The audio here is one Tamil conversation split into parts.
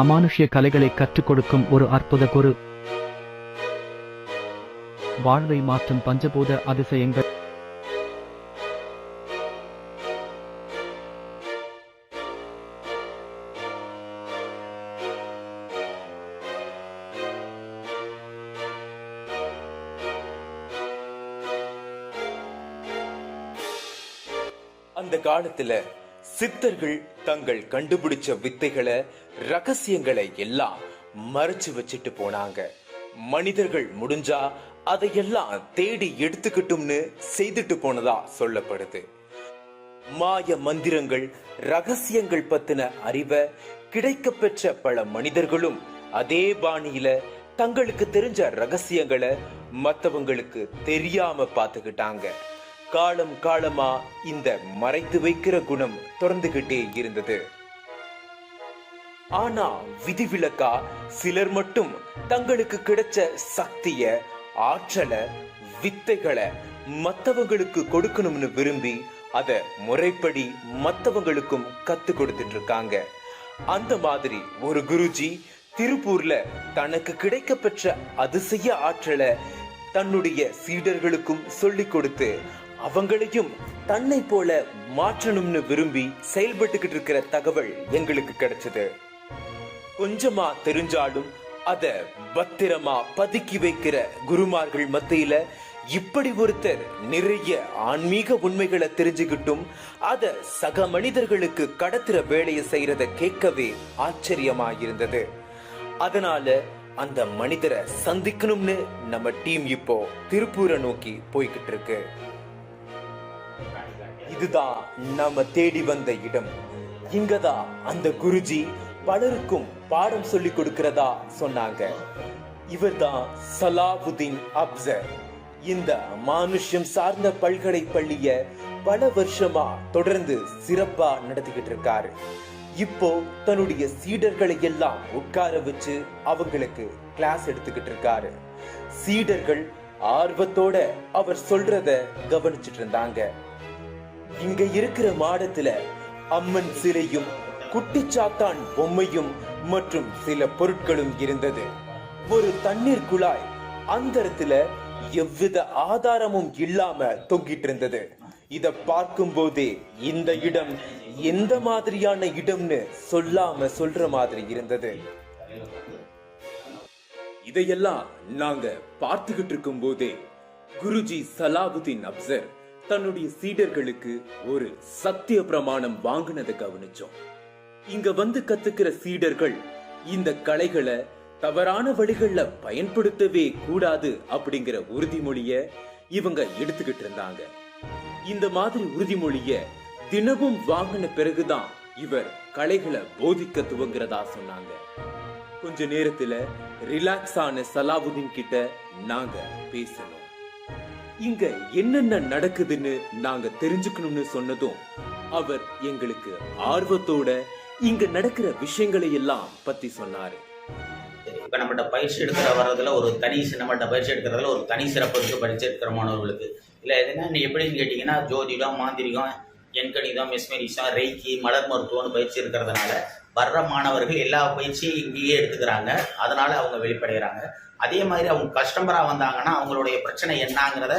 அமானுஷ்ய கலைகளை கற்றுக் கொடுக்கும் ஒரு அற்புத குரு. வாழ்வை மாற்றும் பஞ்சபூத அதிசயங்கள். அந்த காலத்துல சித்தர்கள் தங்கள் கண்டுபிடிச்ச வித்தைகளை ரகசியங்களை எல்லாம் மறைச்சு வச்சுட்டு போனாங்க. மனிதர்கள் முடிஞ்சா அதையெல்லாம் தேடி எடுத்துக்கிட்டும்னு செய்துட்டு போனதா சொல்லப்படுது. மாய மந்திரங்கள் ரகசியங்கள் பத்தின அறிவை கிடைக்க பெற்ற பல மனிதர்களும் அதே பாணியில தங்களுக்கு தெரிஞ்ச ரகசியங்களை மத்தவங்களுக்கு தெரியாம பார்த்துக்கிட்டாங்க. காலம் காலமா இந்த மறைத்து வைக்கிற குணம் தொடர்ந்துகிட்டே இருந்தது. ஆனா விதிவிலக்கா சிலர் மட்டும் தங்களுக்கு கிடைச்ச சக்திய ஆற்றலை வித்தைகளை மத்தவங்களுக்கு கொடுக்கணும்னு விரும்பி அத முறைப்படி மத்தவங்களுக்கும் கத்து கொடுத்துட்டு இருக்காங்க அந்த மாதிரி ஒரு குருஜி திருப்பூர்ல தனக்கு கிடைக்கப்பெற்ற அதிசய ஆற்றலை தன்னுடைய சீடர்களுக்கும் சொல்லிக் கொடுத்து அவங்களையும் தன்னை போல மாற்றணும்னு விரும்பி செயல்பட்டுக்கிட்டு இருக்கிற தகவல் எங்களுக்கு கிடைச்சது. கொஞ்சமா தெரிஞ்சாலும் அத பத்திரமா பதுக்கி வைக்கிற குருமார்கள் மத்தியில இப்படி ஒருத்தர் நிறைய ஆன்மீக உண்மைகளை தெரிஞ்சுக்கிட்டும் அத சக மனிதர்களுக்கு கடத்துற வேலையை செய்யறத கேட்கவே ஆச்சரியமா இருந்தது அதனால அந்த மனிதரை சந்திக்கணும்னு நம்ம டீம் இப்போ திருப்பூரை நோக்கி போய்கிட்டு இருக்கு. இதுதான் நாம தேடி வந்த இடம். இங்கதான் அந்த குருஜி பலருக்கும் பாடம் சொல்லி கொடுக்கிறதா சொன்னாங்க. இவர் தான் சலாவுதீன் அப்சர். இந்த மானுஷ்யம் சார்ந்த பல்கலை பள்ளிய பல வருஷமா தொடர்ந்து சிறப்பா நடத்திக்கிட்டு இருக்காரு. இப்போ தன்னுடைய சீடர்களை எல்லாம் உட்கார வச்சு அவங்களுக்கு கிளாஸ் எடுத்துக்கிட்டு இருக்காரு. சீடர்கள் ஆர்வத்தோட அவர் சொல்றத கவனிச்சிட்டு இருந்தாங்க. இங்க இருக்கிற மாடத்துல அம்மன் சிலையும் குட்டி சாத்தான் பொம்மையும் மற்றும் சில பொருட்களும் இருந்தது. ஒரு தண்ணீர் குழாய் அந்தரத்துல எவ்வித ஆதாரமும் இல்லாம தொங்கிட்டு இருந்தது. இத பார்க்கும் போதே இந்த இடம் எந்த மாதிரியான இடம்னு சொல்லாம சொல்ற மாதிரி இருந்தது. இதையெல்லாம் நாங்க பார்த்துக்கிட்டு இருக்கும் போதே குருஜி சலாபுதீன் அப்சர் தன்னுடைய சீடர்களுக்கு ஒரு சத்திய பிரமாணம் வாங்கினதை கவனிச்சோம். இங்க வந்து கத்துக்கிற சீடர்கள் இந்த கலைகளை தவறான வழிகள்ல பயன்படுத்தவே கூடாது அப்படிங்கிற உறுதிமொழிய இவங்க எடுத்துக்கிட்டு இருந்தாங்க. இந்த மாதிரி உறுதிமொழிய தினமும் வாங்கின பிறகுதான் இவர் கலைகளை போதிக்க துவங்குறதா சொன்னாங்க. கொஞ்ச நேரத்துல ரிலாக்ஸ் ஆன சலாவுதீன் கிட்ட நாங்க பேசணும். இங்க என்னென்ன நடக்குதுன்னு நாங்க தெரிஞ்சுக்கணும்னு சொன்னதும் அவர் எங்களுக்கு ஆர்வத்தோட இங்க நடக்கிற விஷயங்களை எல்லாம் பத்தி சொன்னாரு. இப்போ நம்மகிட்ட பயிற்சி எடுக்கிற வர்றதுல ஒரு தனி நம்மகிட்ட பயிற்சி எடுக்கிறதுல ஒரு தனி சிறப்பு இருக்கு பயிற்சி எடுக்கிற மாணவர்களுக்கு. இல்லை எதுனா நீ எப்படின்னு கேட்டிங்கன்னா ஜோதிடம் மாந்திரிகம் எண்கணிதம் மெஸ்மெரிசம் ரெய்கி மலர் மருத்துவம்னு பயிற்சி இருக்கிறதுனால வர்ற மாணவர்கள் எல்லா பயிற்சியும் இங்கேயே எடுத்துக்கிறாங்க. அதனால அவங்க வெளிப்படைகிறாங்க. அதே மாதிரி அவங்க கஸ்டமராக வந்தாங்கன்னா அவங்களுடைய பிரச்சனை என்னங்கிறத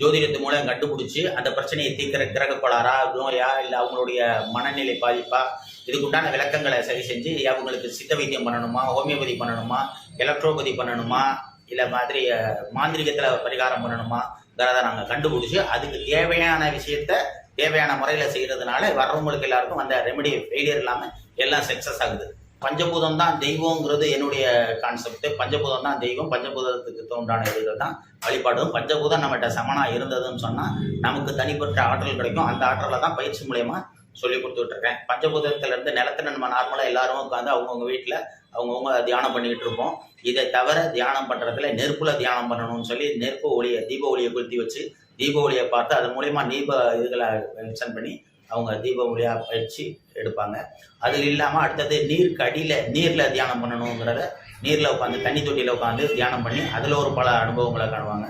ஜோதிடத்து மூலம் கண்டுபிடிச்சி அந்த பிரச்சனையை தீர்க்கிற கிரக கோளாறா நோயா இல்லை அவங்களுடைய மனநிலை பாதிப்பா இதுக்குண்டான விளக்கங்களை சரி செஞ்சு அவங்களுக்கு சித்த வைத்தியம் பண்ணணுமா ஹோமியோபதி பண்ணணுமா எலக்ட்ரோபதி பண்ணணுமா இல்லை மாதிரி மாந்திரிகத்தில் பரிகாரம் பண்ணணுமாங்கிறத நாங்கள் கண்டுபிடிச்சி அதுக்கு தேவையான விஷயத்த தேவையான முறையில் செய்கிறதுனால வர்றவங்களுக்கு எல்லாருக்கும் அந்த ரெமெடி ஃபெயிலியர் இல்லாமல் எல்லாம் சக்ஸஸ் ஆகுது. பஞ்சபூதம் தான் தெய்வங்கிறது என்னுடைய கான்செப்ட் பஞ்சபூதம் தான் தெய்வம் பஞ்சபூதத்துக்கு தோன்றான இதுகள் தான் வழிபாடும். பஞ்சபூதம் நம்மகிட்ட சமனாக இருந்ததுன்னு சொன்னால் நமக்கு தனிப்பட்ட ஆற்றல் கிடைக்கும். அந்த ஆற்றலை தான் பயிற்சி மூலயமா சொல்லி கொடுத்துட்டு இருக்கேன். பஞ்சபூதத்துல இருந்து நிலத்துல நம்ம நார்மலாக எல்லாரும் உட்காந்து அவங்கவுங்க வீட்டில் அவங்கவுங்க தியானம் பண்ணிக்கிட்டு இருப்போம். இதை தவிர தியானம் பண்ணுறதுல நெருப்பில் தியானம் பண்ணணும்னு சொல்லி நெருப்பு ஒளியை தீப ஒளியை கொளுத்தி வச்சு தீப ஒளியை பார்த்து அது மூலயமா தீப இதுகளை மென்ஷன் பண்ணி அவங்க தீப ஒளியா பயிற்சி எடுப்பாங்க. அது இல்லாமல் அடுத்தது நீர்க்கடியில் நீரில் தியானம் பண்ணணுங்கிறத நீரில் உட்காந்து தண்ணி தொட்டியில் உட்காந்து தியானம் பண்ணி அதில் ஒரு பல அனுபவங்களை காணுவாங்க.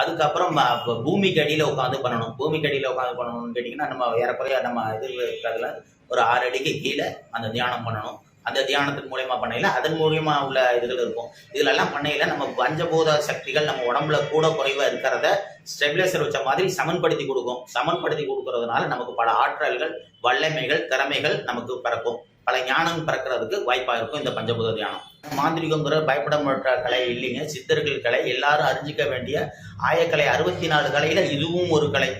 அதுக்கப்புறம் பூமிக்கு அடியில் உட்காந்து பண்ணணும். பூமிக்கு அடியில் உட்காந்து பண்ணணும்னு கேட்டிங்கன்னா நம்ம ஏறக்குறைய நம்ம இதில் இருக்கிறதுல ஒரு ஆறு அடிக்கு கீழே அந்த தியானம் பண்ணணும். அந்த தியானத்தின் மூலயமா பண்ணையில அதன் மூலியமா உள்ள இதுகள் இருக்கும். இதுல எல்லாம் பண்ணையில நம்ம பஞ்சபூத சக்திகள் நம்ம உடம்புல கூட குறைவா இருக்கிறத ஸ்டெபிலைசர் வச்ச மாதிரி சமன்படுத்தி கொடுக்கும். சமன்படுத்தி கொடுக்கறதுனால நமக்கு பல ஆற்றல்கள் வல்லமைகள் திறமைகள் நமக்கு பிறக்கும். பல ஞானம் பிறக்கிறதுக்கு வாய்ப்பா இருக்கும் இந்த பஞ்சபூத தியானம். மாந்திரிகங்கிற பயப்படப்பட்ட கலை இல்லைங்க. சித்தர்கள் கலை. எல்லாரும் அறிஞ்சிக்க வேண்டிய ஆயக்கலை அறுபத்தி நாலு கலையில இதுவும் ஒரு கலை.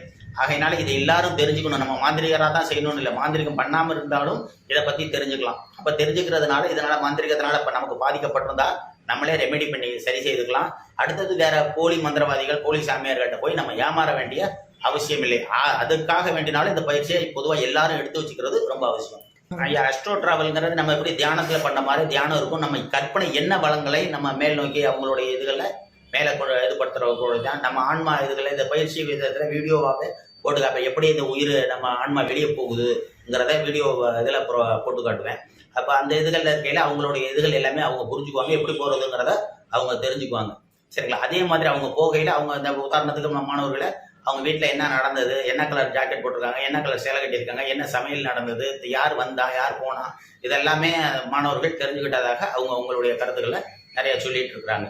ஆகையினால இதை எல்லாரும் தெரிஞ்சுக்கணும். நம்ம மாந்திரிகராக தான் செய்யணும்னு இல்லை. மாந்திரிகம் பண்ணாம இருந்தாலும் இதை பத்தி தெரிஞ்சுக்கலாம். அப்ப தெரிஞ்சுக்கிறதுனால இதனால மாந்திரிகத்தினால இப்ப நமக்கு பாதிக்கப்பட்டிருந்தா நம்மளே ரெமெடி பண்ணி சரி செய்துக்கலாம். அடுத்தது வேற போலி மந்திரவாதிகள் போலி சாமியார்கிட்ட போய் நம்ம ஏமாற வேண்டிய அவசியம் இல்லை. அதுக்காக வேண்டினாலும் இந்த பயிற்சியை பொதுவாக எல்லாரும் எடுத்து வச்சுக்கிறது ரொம்ப அவசியம். ஐயா அஸ்ட்ரோ டிராவல்ங்கிறது நம்ம எப்படி தியானத்துல பண்ண மாதிரி தியானம் இருக்கும். நம்ம கற்பனை என்ன வளங்களை நம்ம மேல் நோக்கி அவங்களுடைய இதுகளை மேலே கொண்டு இது தான் நம்ம ஆன்மா இதுகளை இந்த பயிற்சி விதத்தில் வீடியோவாகவே போட்டு காப்பேன் எப்படி இந்த உயிர் நம்ம ஆன்மா வெளியே போகுதுங்கிறத வீடியோ இதில் போட்டு காட்டுவேன். அப்போ அந்த இதுகளில் இருக்கையில் அவங்களுடைய இதுகள் எல்லாமே அவங்க புரிஞ்சுக்குவாங்க எப்படி போகிறதுங்கிறத அவங்க தெரிஞ்சுக்குவாங்க. சரிங்களா? அதே மாதிரி அவங்க போகையில் அவங்க இந்த உதாரணத்துக்கு நம்ம மாணவர்களை அவங்க வீட்டில் என்ன நடந்தது என்ன கலர் ஜாக்கெட் போட்டிருக்காங்க என்ன கலர் சேலை கட்டியிருக்காங்க என்ன சமையல் நடந்தது யார் வந்தா யார் போனா இதெல்லாமே மாணவர்கள் தெரிஞ்சுக்கிட்டதாக அவங்க அவங்களுடைய கருத்துக்களை நிறைய சொல்லிட்டு இருக்கிறாங்க.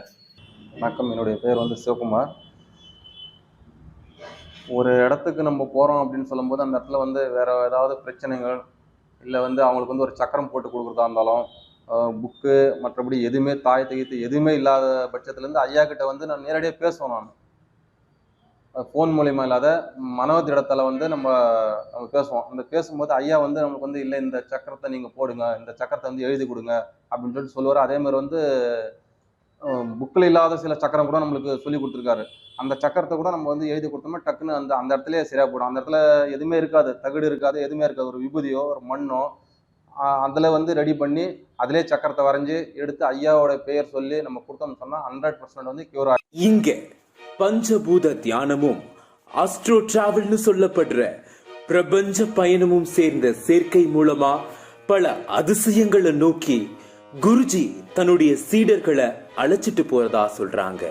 வணக்கம். என்னுடைய பேர் வந்து சிவகுமார். ஒரு இடத்துக்கு நம்ம போகிறோம் அப்படின்னு சொல்லும்போது அந்த இடத்துல வந்து வேற ஏதாவது பிரச்சனைகள் இல்லை வந்து அவங்களுக்கு வந்து ஒரு சக்கரம் போட்டு கொடுக்குறதா இருந்தாலும் புக்கு மற்றபடி எதுவுமே தாய் தகித்து எதுவுமே இல்லாத பட்சத்துலேருந்து ஐயா கிட்ட வந்து நான் நேரடியாக பேசுவேன் நான். ஃபோன் மூலிமா இல்லாத மனவத் இடத்துல வந்து நம்ம நம்ம பேசுவோம். அந்த பேசும்போது ஐயா வந்து நம்மளுக்கு வந்து இல்லை இந்த சக்கரத்தை நீங்கள் போடுங்க இந்த சக்கரத்தை வந்து எழுதி கொடுங்க அப்படின்னு சொல்லிட்டு சொல்லுவார். அதே மாதிரி வந்து புக்கில் இல்லாத சில சக்கரம் கூட நம்மளுக்கு சொல்லி கொடுத்துருக்காரு. அந்த சக்கரத்தை கூட நம்ம வந்து எழுதி கொடுத்தோம்னா டக்குன்னு அந்த அந்த இடத்துல சரியாக போடும். அந்த இடத்துல எதுவுமே இருக்காது. தகடு இருக்காது எதுவுமே இருக்காது. ஒரு விபூதியோ ஒரு மண்ணோ அதில் வந்து ரெடி பண்ணி அதிலே சக்கரத்தை வரைஞ்சி எடுத்து ஐயாவோட பெயர் சொல்லி நம்ம கொடுத்தோம்னு சொன்னால் ஹண்ட்ரட் பர்சன்ட் வந்து கியூர் இங்க பஞ்சபூத தியானமும் அஸ்ட்ரோ டிராவல்னு சொல்லப்படுற பிரபஞ்ச பயணமும் சேர்ந்த சேர்க்கை மூலமா பல அதிசயங்களை நோக்கி குருஜி தன்னுடைய சீடர்களை அழைச்சிட்டு போறதா சொல்றாங்க.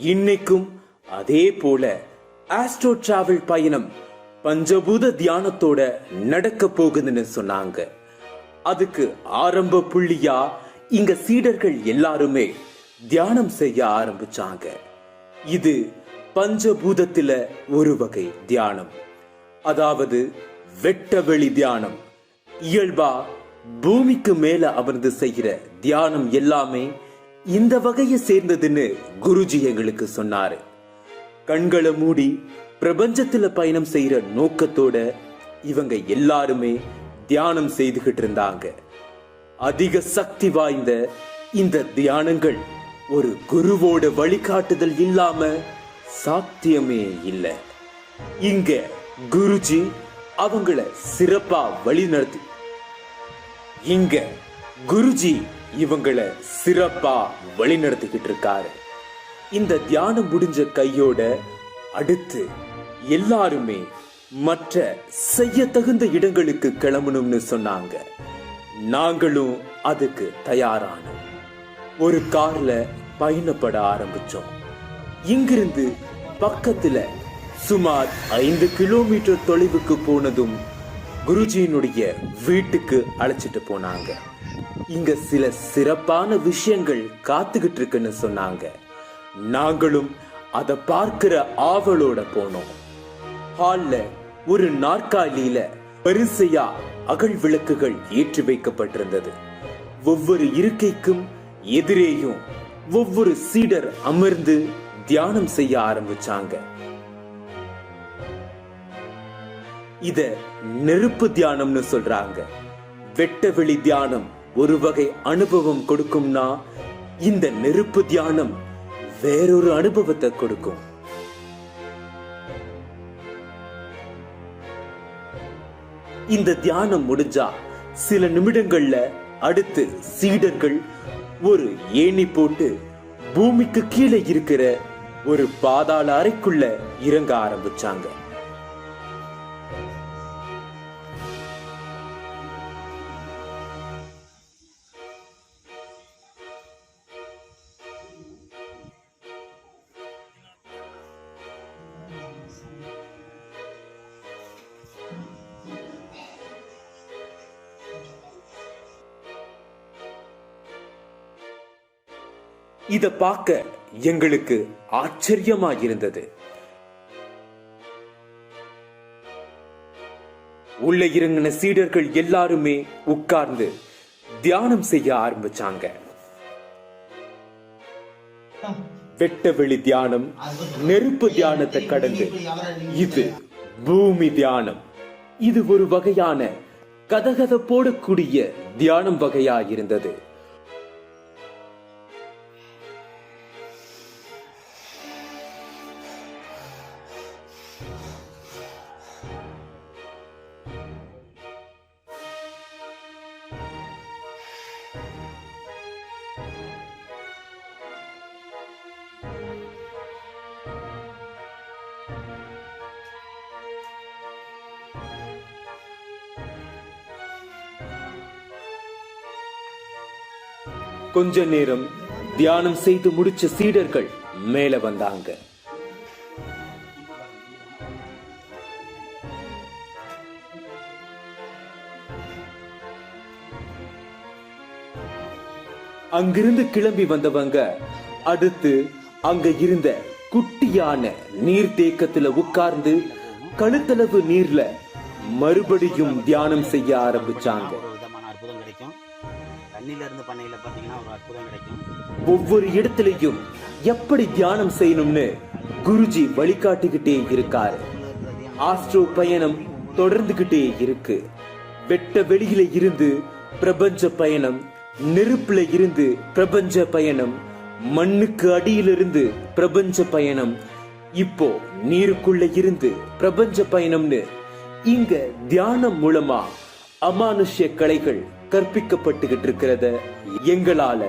இன்னைக்கும் அதே போல ஆஸ்ட்ரோ டிராவல் பயணம் பஞ்சபூத தியானத்தோட நடக்க போகுதுன்னு சொன்னாங்க. அதுக்கு ஆரம்ப புள்ளியா இங்க சீடர்கள் எல்லாருமே தியானம் செய்ய ஆரம்பிச்சாங்க. இது பஞ்சபூதத்தில ஒரு வகை தியானம். அதாவது வெட்டவெளி தியானம். இயல்பா பூமிக்கு மேல அமர்ந்து செய்கிற தியானம் எல்லாமே இந்த வகையை சேர்ந்ததுன்னு குருஜி எங்களுக்கு சொன்னாரு. கண்களை மூடி பிரபஞ்சத்துல பயணம் செய்யற நோக்கத்தோட இவங்க எல்லாருமே தியானம் செய்துகிட்டு இருந்தாங்க. அதிக சக்தி வாய்ந்த இந்த தியானங்கள் ஒரு குருவோட வழிகாட்டுதல் இல்லாம சாத்தியமே இல்லை. இங்க குருஜி அவங்கள சிறப்பா வழி நடத்தி இங்க குருஜி இவங்கள சிறப்பா வழிநடத்திக்கிட்டு இருக்காரு இந்த தியானம் முடிஞ்ச கையோட அடுத்து எல்லாருமே மற்ற செய்ய தகுந்த இடங்களுக்கு கிளம்பணும்னு சொன்னாங்க. நாங்களும் அதுக்கு தயாரானோம். ஒரு கார்ல பயணப்பட ஆரம்பிச்சோம். இங்கிருந்து பக்கத்துல சுமார் ஐந்து கிலோமீட்டர் தொலைவுக்கு போனதும் குருஜியினுடைய வீட்டுக்கு அழைச்சிட்டு போனாங்க. இங்க சில சிறப்பான விஷயங்கள் காத்துக்கிட்டு இருக்குன்னு சொன்னாங்க. நாங்களும் அதை பார்க்கிற ஆவலோட போனோம். ஹால்ல ஒரு நாற்காலியில வரிசையா அகல் விளக்குகள் ஏற்றி வைக்கப்பட்டிருந்தது. ஒவ்வொரு இருக்கைக்கும் எதிரேயும் ஒவ்வொரு சீடர் அமர்ந்து தியானம் செய்ய ஆரம்பிச்சாங்க. இத நெருப்பு தியானம்னு சொல்றாங்க. வெட்டவெளி தியானம் ஒரு வகை அனுபவம் கொடுக்கும்னா இந்த நெருப்பு தியானம் வேறொரு அனுபவத்தை கொடுக்கும். இந்த தியானம் முடிஞ்சா சில நிமிடங்கள்ல அடுத்து சீடர்கள் ஒரு ஏணி போட்டு பூமிக்கு கீழே இருக்கிற ஒரு பாதாள அறைக்குள்ள இறங்க ஆரம்பிச்சாங்க. இதை பார்க்க எங்களுக்கு ஆச்சரியமா இருந்தது உள்ள இறங்கின சீடர்கள் எல்லாருமே உட்கார்ந்து தியானம் செய்ய ஆரம்பிச்சாங்க. வெட்ட வெளி தியானம் நெருப்பு தியானத்தை கடந்து இது பூமி தியானம். இது ஒரு வகையான கதகத போடக்கூடிய தியானம் வகையா இருந்தது கொஞ்ச நேரம் தியானம் செய்து முடிச்ச சீடர்கள் மேல வந்தாங்க. அங்கிருந்து கிளம்பி வந்தவங்க அடுத்து அங்க இருந்த குட்டியான நீர் தேக்கத்துல உட்கார்ந்து கழுத்தளவு நீர்ல மறுபடியும் தியானம் செய்ய ஆரம்பிச்சாங்க. அற்புதம் கிடைக்கும். தண்ணியில இருந்து பண்ணையில பாத்தீங்கன்னா அற்புதம் கிடைக்கும். ஒவ்வொரு இடத்துலையும் எப்படி தியானம் செய்யணும்னு குருஜி வழிகாட்டிக்கிட்டே இருக்காரு. ஆஸ்ட்ரோ பயணம் தொடர்ந்துகிட்டே இருக்கு. வெட்ட வெளியில இருந்து பிரபஞ்ச பயணம் நெருப்புல இருந்து பிரபஞ்ச பயணம் மண்ணுக்கு அடியிலிருந்து பிரபஞ்ச பயணம் இப்போ நீருக்குள்ள இருந்து பிரபஞ்ச பயணம்னு இங்க தியானம் மூலமா அமானுஷ்ய கலைகள் கற்பிக்கப்பட்டுகிட்டு இருக்கிறத எங்களால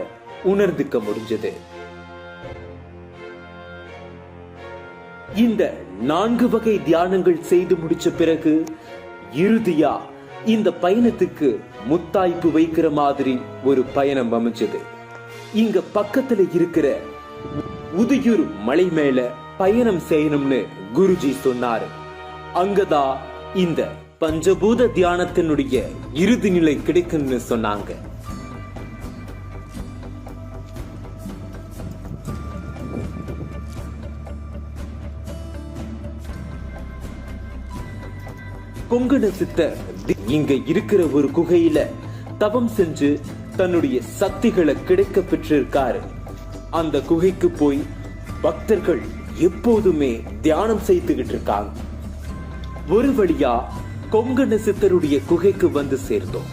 உணர்ந்துக்க முடிஞ்சது. இந்த நான்கு வகை தியானங்கள் செய்து முடிச்ச பிறகு இறுதியா இந்த பயணத்துக்கு முத்தாய்ப்பு வைக்கிற மாதிரி ஒரு பயணம் அமைஞ்சது. இங்க பக்கத்துல இருக்கிற உதியூர் மலை மேல பயணம் செய்யணும்னு குருஜி சொன்னாரு. அங்கதான் இந்த பஞ்சபூத தியானத்தினுடைய இறுதி நிலை கிடைக்கும்னு சொன்னாங்க. கொங்கண சித்தர் இங்க இருக்கிற ஒரு குகையில தவம் செஞ்சு தன்னுடைய சக்திகளை கிடைக்க பெற்றிருக்காரு. அந்த குகைக்கு போய் பக்தர்கள் எப்போதுமே தியானம் செய்துகிட்டு இருக்காங்க. ஒரு வழியா கொங்கண சித்தருடைய குகைக்கு வந்து சேர்ந்தோம்.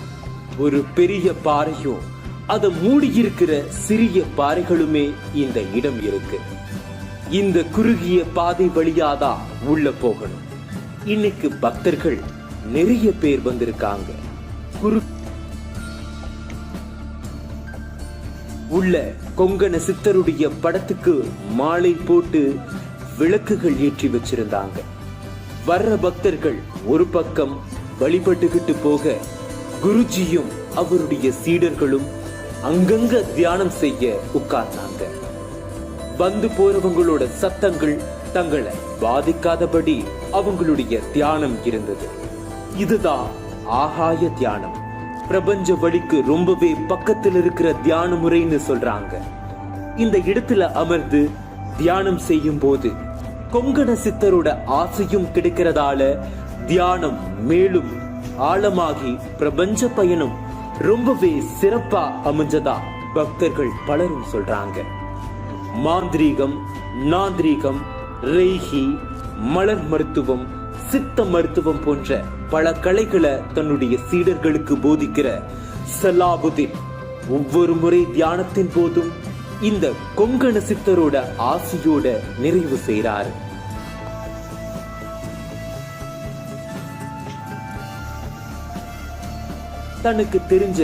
ஒரு பெரிய பாறையும் அதை மூடியிருக்கிற சிறிய பாறைகளுமே இந்த இடம் இருக்கு. இந்த குறுகிய பாதை வழியாதான் உள்ள போகணும். இன்னைக்கு பக்தர்கள் நிறைய பேர் வந்திருக்காங்க. குரு உள்ள கொங்கண சித்தருடைய படத்துக்கு மாலை போட்டு விளக்குகள் ஏற்றி வச்சிருந்தாங்க. வர்ற பக்தர்கள் ஒரு பக்கம் வழிபட்டுக்கிட்டு போக குருஜியும் அவருடைய சீடர்களும் அங்கங்க தியானம் செய்ய உட்கார்ந்தாங்க. வந்து போறவங்களோட சத்தங்கள் தங்களை பாதிக்காதபடி அவங்களுடைய தியானம் இருந்தது. இதுதான் ஆகாய தியானம். பிரபஞ்ச வழிக்கு ரொம்பவே பக்கத்தில் இருக்கிற தியான முறைன்னு சொல்றாங்க. இந்த இடத்துல அமர்ந்து தியானம் செய்யும் போது கொங்கண சித்தரோட ஆசையும் கிடைக்கிறதால தியானம் மேலும் ஆழமாகி பிரபஞ்ச பயணம் ரொம்பவே சிறப்பா அமைஞ்சதா பக்தர்கள் பலரும் சொல்றாங்க. மாந்திரீகம் நாந்திரீகம் ரெய்கி மலர் மருத்துவம் சித்த மருத்துவம் போன்ற பல கலைகளை தன்னுடைய சீடர்களுக்கு போதிக்கிற சலாபுதீன். ஒவ்வொரு முறை தியானத்தின் போதும் இந்த கொங்கண சித்தரோட ஆசையோட நிறைவு செய்கிறார் தனக்கு தெரிஞ்ச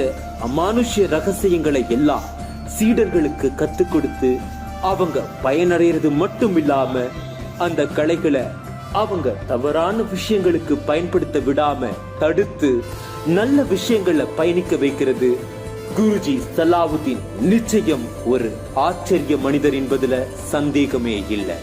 அமானுஷ்ய ரகசியங்களை எல்லாம் சீடர்களுக்கு கத்துக் கொடுத்து அவங்க பயனடைறது மட்டும் இல்லாம அந்த கலைகளை அவங்க தவறான விஷயங்களுக்கு பயன்படுத்த விடாம தடுத்து நல்ல விஷயங்களை பயணிக்க வைக்கிறது. குருஜி சலாவுதீன் நிச்சயம் ஒரு ஆச்சரிய மனிதர் என்பதுல சந்தேகமே இல்லை.